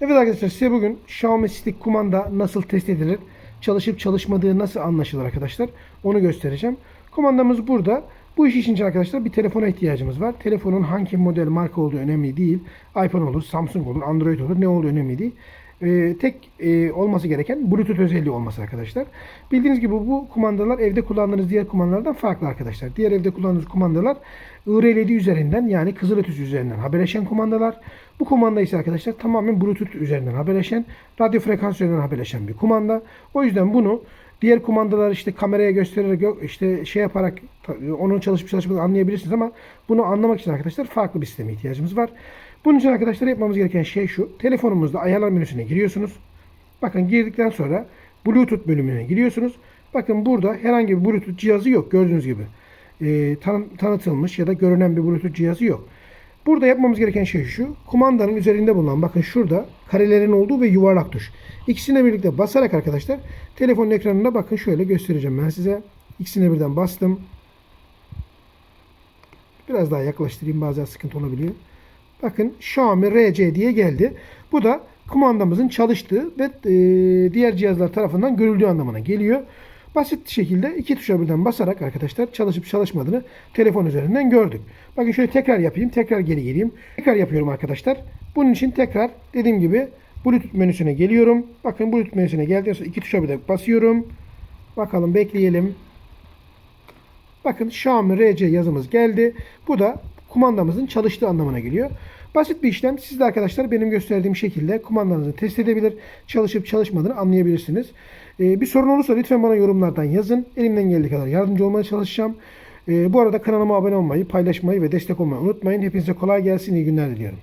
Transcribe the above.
Evet arkadaşlar size bugün Xiaomi Stick kumanda nasıl test edilir, çalışıp çalışmadığı nasıl anlaşılır arkadaşlar onu göstereceğim. Kumandamız burada. Bu iş için arkadaşlar bir telefona ihtiyacımız var. Telefonun hangi model marka olduğu önemli değil. iPhone olur, Samsung olur, Android olur ne olduğu önemli değil. Ee, tek e, olması gereken Bluetooth özelliği olması arkadaşlar. Bildiğiniz gibi bu kumandalar evde kullandığınız diğer kumandalardan farklı arkadaşlar. Diğer evde kullandığınız kumandalar IRLD üzerinden yani kızılötüs üzerinden haberleşen kumandalar. Bu kumanda ise arkadaşlar tamamen Bluetooth üzerinden haberleşen, radyo frekans üzerinden haberleşen bir kumanda. O yüzden bunu diğer kumandalar işte kameraya göstererek işte şey yaparak onun çalışıp çalışmadığını anlayabilirsiniz ama bunu anlamak için arkadaşlar farklı bir sisteme ihtiyacımız var. Bunun için arkadaşlar yapmamız gereken şey şu. Telefonumuzda ayarlar menüsüne giriyorsunuz. Bakın girdikten sonra Bluetooth bölümüne giriyorsunuz. Bakın burada herhangi bir Bluetooth cihazı yok gördüğünüz gibi. Ee, tan- tanıtılmış ya da görünen bir Bluetooth cihazı yok. Burada yapmamız gereken şey şu. Kumandanın üzerinde bulunan bakın şurada karelerin olduğu ve yuvarlak tuş. İkisine birlikte basarak arkadaşlar telefonun ekranında bakın şöyle göstereceğim ben size. İkisine birden bastım. Biraz daha yaklaştırayım bazen sıkıntı olabiliyor. Bakın Xiaomi RC diye geldi. Bu da kumandamızın çalıştığı ve e, diğer cihazlar tarafından görüldüğü anlamına geliyor. Basit şekilde iki tuşa birden basarak arkadaşlar çalışıp çalışmadığını telefon üzerinden gördük. Bakın şöyle tekrar yapayım. Tekrar geri geleyim. Tekrar yapıyorum arkadaşlar. Bunun için tekrar dediğim gibi Bluetooth menüsüne geliyorum. Bakın Bluetooth menüsüne geldikten iki tuşa birden basıyorum. Bakalım bekleyelim. Bakın Xiaomi RC yazımız geldi. Bu da kumandamızın çalıştığı anlamına geliyor. Basit bir işlem. Siz de arkadaşlar benim gösterdiğim şekilde kumandanızı test edebilir, çalışıp çalışmadığını anlayabilirsiniz. Ee, bir sorun olursa lütfen bana yorumlardan yazın. Elimden geldiği kadar yardımcı olmaya çalışacağım. Ee, bu arada kanalıma abone olmayı, paylaşmayı ve destek olmayı unutmayın. Hepinize kolay gelsin, iyi günler diliyorum.